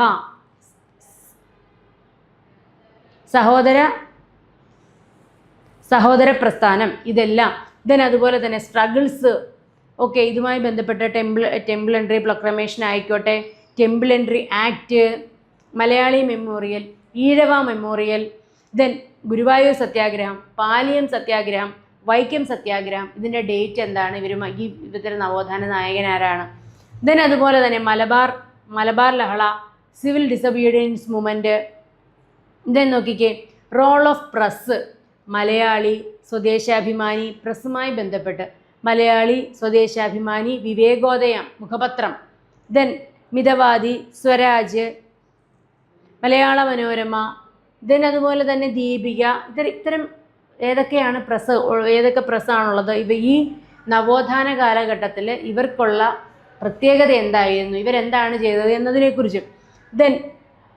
Speaker 1: സഹോദര സഹോദര പ്രസ്ഥാനം ഇതെല്ലാം. ദെൻ അതുപോലെ തന്നെ സ്ട്രഗിൾസ് ഓക്കെ ഇതുമായി ബന്ധപ്പെട്ട ടെമ്പിൾ ടെമ്പിൾ എൻട്രി പ്രൊക്ലമേഷൻ ആയിക്കോട്ടെ. Temple entry act Malayali memorial Ezhava memorial then Guruvayur Satyagraha Paliyam Satyagraha Vaikom സത്യാഗ്രഹം ഇതിന്റെ ഡേറ്റ് എന്താണ്? ഇവർ ഈ ഇവരുടെ നവോത്ഥാന നായകനാരാണ് ദെൻ അതുപോലെ തന്നെ മലബാർ മലബാർ ലഹള സിവിൽ ഡിസബീഡിയൻസ് മൂവ്മെന്റ് ദെൻ നോക്കിക്കേ role of press Malayali Swadeshabhimani പ്രസ്സുമായി ബന്ധപ്പെട്ട്. മലയാളി സ്വദേശാഭിമാനി വിവേകോദയം മുഖപത്രം. ദെൻ മിതവാദി സ്വരാജ്. മലയാള മനോരമ. ദെൻ അതുപോലെ തന്നെ ദീപിക. ഇത്തരം ഇത്തരം ഏതൊക്കെയാണ് പ്രസ് ഏതൊക്കെ പ്രസ്സാണുള്ളത് ഇവ ഈ നവോത്ഥാന കാലഘട്ടത്തിൽ ഇവർക്കുള്ള പ്രത്യേകത എന്തായിരുന്നു? ഇവരെന്താണ് ചെയ്തത് എന്നതിനെക്കുറിച്ചും. Then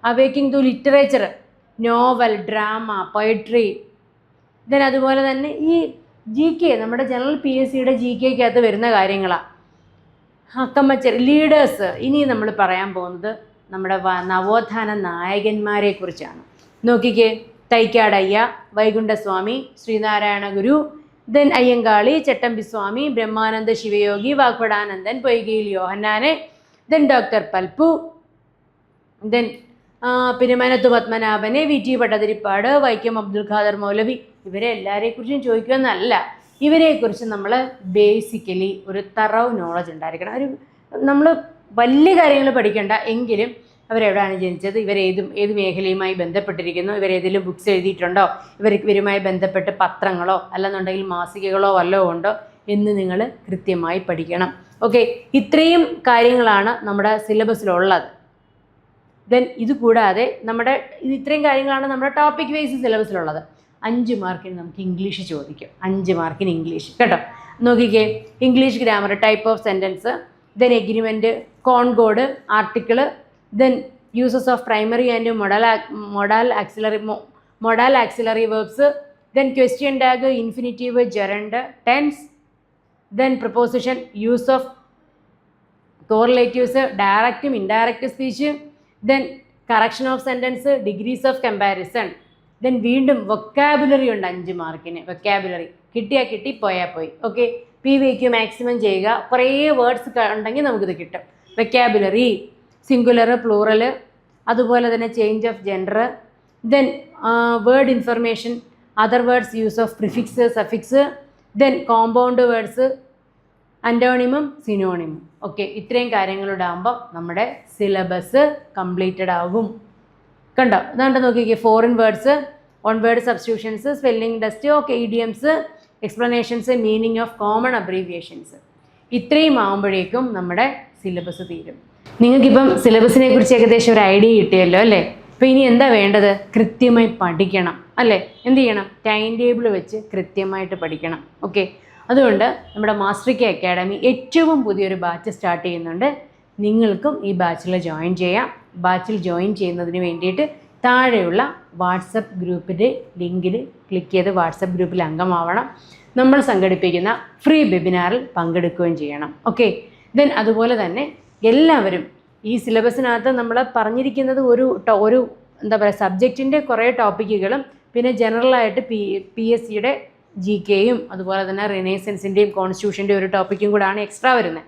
Speaker 1: awakening to literature. Novel drama poetry. Then അതുപോലെ തന്നെ ഈ ജി കെ നമ്മുടെ ജനറൽ പി എസ് സിയുടെ ജി കെക്കകത്ത് വരുന്ന കാര്യങ്ങളാണ് അക്കമ്മച്ചർ ലീഡേഴ്സ് ഇനി നമ്മൾ പറയാൻ പോകുന്നത് നമ്മുടെ നവോത്ഥാന നായകന്മാരെ കുറിച്ചാണ്. നോക്കിക്കേ തൈക്കാടയ്യ വൈകുണ്ഠസ്വാമി ശ്രീനാരായണ ഗുരു ദെൻ അയ്യങ്കാളി ചട്ടമ്പിസ്വാമി ബ്രഹ്മാനന്ദ ശിവയോഗി വാഗ്ഭടാനന്ദൻ പൊയ്കയിൽ യോഹന്നാനെ ദെൻ ഡോക്ടർ പൽപ്പു ദെൻ പിന്നെ മനത്തു പത്മനാഭനെ വി ടി ഭട്ടതിരിപ്പാട് വൈക്കം അബ്ദുൽ ഖാദർ മൗലവി ഇവരെ എല്ലാവരെക്കുറിച്ചും ചോദിക്കുമെന്നല്ല ഇവരെക്കുറിച്ച് നമ്മൾ ബേസിക്കലി ഒരു തറവ് നോളജ് ഉണ്ടായിരിക്കണം. ഒരു നമ്മൾ വലിയ കാര്യങ്ങൾ പഠിക്കേണ്ട. എങ്കിലും അവരെവിടെയാണ് ജനിച്ചത്? ഇവരേതും ഏത് മേഖലയുമായി ബന്ധപ്പെട്ടിരിക്കുന്നു? ഇവരേതെങ്കിലും ബുക്സ് എഴുതിയിട്ടുണ്ടോ? ഇവർ ഇവരുമായി ബന്ധപ്പെട്ട് പത്രങ്ങളോ അല്ലെന്നുണ്ടെങ്കിൽ മാസികകളോ വല്ലതും ഉണ്ടോ എന്ന് നിങ്ങൾ കൃത്യമായി പഠിക്കണം. ഓക്കെ ഇത്രയും കാര്യങ്ങളാണ് നമ്മുടെ സിലബസിലുള്ളത് ദെൻ ഇത് കൂടാതെ നമ്മുടെ ഇത് ഇത്രയും കാര്യങ്ങളാണ് നമ്മുടെ ടോപ്പിക് വൈസ് സിലബസിലുള്ളത് അഞ്ച് മാർക്കിന് നമുക്ക് ഇംഗ്ലീഷ് ചോദിക്കും. അഞ്ച് മാർക്കിന് ഇംഗ്ലീഷ്. കേട്ടോ? നോക്കിക്കേ. English grammar type of sentence then agreement concord article then uses of primary and modal modal auxiliary modal auxiliary verbs then question tag infinitive gerund tense then preposition use of correlatives ഡയറക്റ്റും indirect speech then correction of sentence degrees of comparison then വീണ്ടും vocabulary ഉണ്ട് അഞ്ച് മാർക്കിന് vocabulary കിട്ടിയാൽ കിട്ടി പോയാൽ പോയി. Okay പി വിക്ക് മാക്സിമം ചെയ്യുക. കുറേ വേർഡ്സ് ഉണ്ടെങ്കിൽ നമുക്കിത് കിട്ടും. വെക്കാബുലറി സിംഗുലർ പ്ലൂറൽ അതുപോലെ തന്നെ change of gender then word information other words use of prefix suffix then compound words അന്റോണിമും സിനോണിമും ഓക്കെ ഇത്രയും കാര്യങ്ങളുടെ ആകുമ്പോൾ നമ്മുടെ സിലബസ് കംപ്ലീറ്റഡ് ആകും കണ്ടോ? അതുകൊണ്ട് നോക്കിക്കേ foreign words one word substitutions spelling test okay idioms explanations meaning of common abbreviations ഇത്രയും ആകുമ്പോഴേക്കും നമ്മുടെ സിലബസ് തീരും. നിങ്ങൾക്കിപ്പം സിലബസിനെ കുറിച്ച് ഏകദേശം ഒരു ഐഡിയ കിട്ടിയല്ലോ അല്ലേ? അപ്പോൾ ഇനി എന്താ വേണ്ടത്? കൃത്യമായി പഠിക്കണം അല്ലേ? എന്ത് ചെയ്യണം? ടൈം ടേബിൾ വെച്ച് കൃത്യമായിട്ട് പഠിക്കണം. ഓക്കെ അതുകൊണ്ട് നമ്മുടെ മാസ്റ്റർ കെ അക്കാഡമി ഏറ്റവും പുതിയൊരു ബാച്ച് സ്റ്റാർട്ട് ചെയ്യുന്നുണ്ട്. നിങ്ങൾക്കും ഈ ബാച്ചിൽ ജോയിൻ ചെയ്യാം. ബാച്ചിൽ ജോയിൻ ചെയ്യുന്നതിന് വേണ്ടിയിട്ട് താഴെയുള്ള വാട്സപ്പ് ഗ്രൂപ്പിന്റെ ലിങ്കിൽ ക്ലിക്ക് ചെയ്ത് വാട്സപ്പ് ഗ്രൂപ്പിൽ അംഗമാവണം. നമ്മൾ സംഘടിപ്പിക്കുന്ന ഫ്രീ വെബിനാറിൽ പങ്കെടുക്കുകയും ചെയ്യണം. ഓക്കെ? ദെൻ അതുപോലെ തന്നെ എല്ലാവരും ഈ സിലബസിനകത്ത് നമ്മൾ പറഞ്ഞിരിക്കുന്നത് ഒരു ഒരു എന്താ പറയുക സബ്ജക്റ്റിന്റെ കുറേ ടോപ്പിക്കുകളും പിന്നെ ജനറലായിട്ട് പി പി എസ് സിയുടെ ജി കെയും അതുപോലെ തന്നെ റിനേസൻസിന്റെയും കോൺസ്റ്റിറ്റ്യൂഷന്റെയും ഒരു ടോപ്പിക്കും കൂടാണ് എക്സ്ട്രാ വരുന്നത്.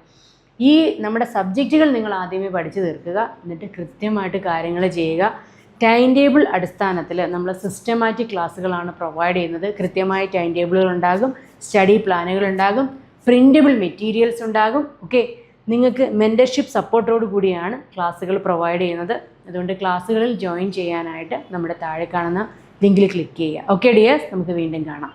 Speaker 1: ഈ നമ്മുടെ സബ്ജക്റ്റുകൾ നിങ്ങൾ ആദ്യമേ പഠിച്ചു തീർക്കുക എന്നിട്ട് കൃത്യമായിട്ട് കാര്യങ്ങൾ ചെയ്യുക. ടൈം ടേബിൾ അടിസ്ഥാനത്തിൽ നമ്മൾ സിസ്റ്റമാറ്റിക് ക്ലാസ്സുകളാണ് പ്രൊവൈഡ് ചെയ്യുന്നത്. കൃത്യമായ ടൈം ടേബിളുകൾ ഉണ്ടാകും സ്റ്റഡി പ്ലാനുകൾ ഉണ്ടാകും പ്രിന്റബിൾ മെറ്റീരിയൽസ് ഉണ്ടാകും. ഓക്കെ നിങ്ങൾക്ക് മെന്റർഷിപ്പ് സപ്പോർട്ടോട് കൂടിയാണ് ക്ലാസ്സുകൾ പ്രൊവൈഡ് ചെയ്യുന്നത്. അതുകൊണ്ട് ക്ലാസ്സുകളിൽ ജോയിൻ ചെയ്യാനായിട്ട് നമ്മുടെ താഴെ കാണുന്ന ലിങ്കിൽ ക്ലിക്ക് ചെയ്യുക. ഓക്കെ ഡിയേഴ്സ് നമുക്ക് വീണ്ടും കാണാം.